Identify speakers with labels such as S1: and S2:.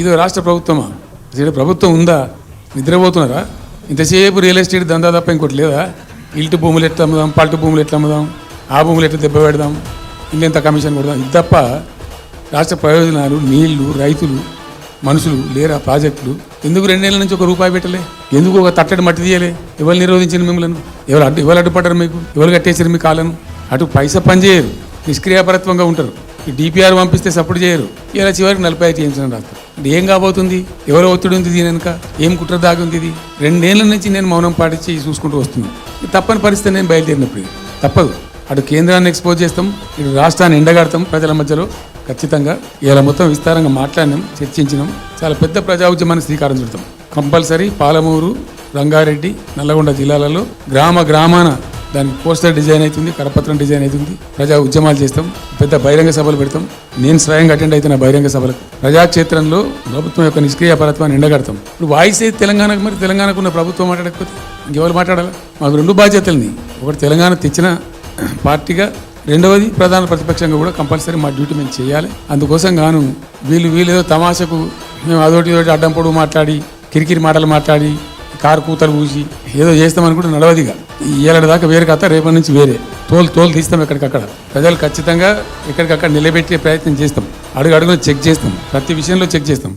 S1: ఇది రాష్ట్ర ప్రభుత్వమా? ఇక్కడ ప్రభుత్వం ఉందా? నిద్రపోతున్నారా? ఇంతసేపు రియల్ ఎస్టేట్ దందా తప్ప ఇంకోటి లేదా? ఇల్టు భూములు ఎట్లా అమ్ముదాం? పల్టు భూములు ఎట్లా అమ్ముదాం? ఆ భూములు ఎట్లా దెబ్బ పెడదాం? ఇల్లు ఎంత కమిషన్ కొడదాం? ఇది తప్ప రాష్ట్ర ప్రయోజనాలు నీళ్ళు రైతులు మనుషులు లేరా ప్రాజెక్టులు? ఎందుకు రెండేళ్ళ నుంచి ఒక రూపాయి పెట్టలే? ఎందుకు ఒక తట్టడి మట్టి తీయలే? ఎవరు నిరోధించిన మిమ్మల్ని? ఎవరు అడ్డు ఎవరు అడ్డుపడ్డారు మీకు? ఎవరు కట్టేసారు మీ కాలను అటు పైసా పని చేయరు. నిష్క్రియాపరత్వంగా ఉంటారు. ఈ డిపిఆర్ పంపిస్తే సపోర్ట్ చేయరు. ఇలా చివరికి నలభై ఐదు చేయించిన రాస్తారు. ఏం కాబోతుంది? ఎవరో ఒత్తిడి ఉంది దీని వెనుక? ఏం కుట్ర దాగి ఉంది ఇది? రెండేళ్ళ నుంచి నేను మౌనం పాటించి చూసుకుంటూ వస్తుంది తప్పని పరిస్థితి నేను బయలుదేరినప్పుడు తప్పదు. అటు కేంద్రాన్ని ఎక్స్పోజ్ చేస్తాం ఇటు రాష్ట్రాన్ని ఎండగడతాం ప్రజల మధ్యలో. ఖచ్చితంగా ఇలా మొత్తం విస్తారంగా మాట్లాడినాం చర్చించినాం. చాలా పెద్ద ప్రజా ఉద్యమాన్ని శ్రీకారం చుడతాం. కంపల్సరీ పాలమూరు రంగారెడ్డి నల్లగొండ జిల్లాలలో గ్రామ గ్రామాన దానికి పోస్టర్ డిజైన్ అవుతుంది కరపత్రం డిజైన్ అవుతుంది. ప్రజా ఉద్యమాలు చేస్తాం పెద్ద బహిరంగ సభలు పెడతాం. నేను స్వయంగా అటెండ్ అవుతున్న బహిరంగ సభలకు. ప్రజాక్షేత్రంలో ప్రభుత్వం యొక్క నిష్క్రియ పరత్వాన్ని ఎండగడతాం ఇప్పుడు వాయిస్ అయితే తెలంగాణకు మరి? తెలంగాణకు ఉన్న ప్రభుత్వం మాట్లాడకపోతే ఇంకెవరు మాట్లాడాలి? మాకు రెండు బాధ్యతలని. ఒకటి తెలంగాణ తెచ్చిన పార్టీగా రెండవది ప్రధాన ప్రతిపక్షంగా కూడా కంపల్సరీ మా డ్యూటీ మేము చేయాలి. అందుకోసం గాను వీళ్ళు వీళ్ళు ఏదో తమాషకు మేము అదోటి అడ్డం పొడుగు మాట్లాడి కిరికిరి మాటలు మాట్లాడి కారు కూతలు పూసి ఏదో చేస్తామనుకుంటే నడవదిగా. ఏళ్ళ దాకా వేరే కథ రేపటి నుంచి వేరే. తోలు తోలు తీస్తాం ఎక్కడికక్కడ. ప్రజలు ఖచ్చితంగా ఎక్కడికక్కడ నిలబెట్టే ప్రయత్నం చేస్తాం. అడుగు అడుగులో చెక్ చేస్తాం. ప్రతి విషయంలో చెక్ చేస్తాం.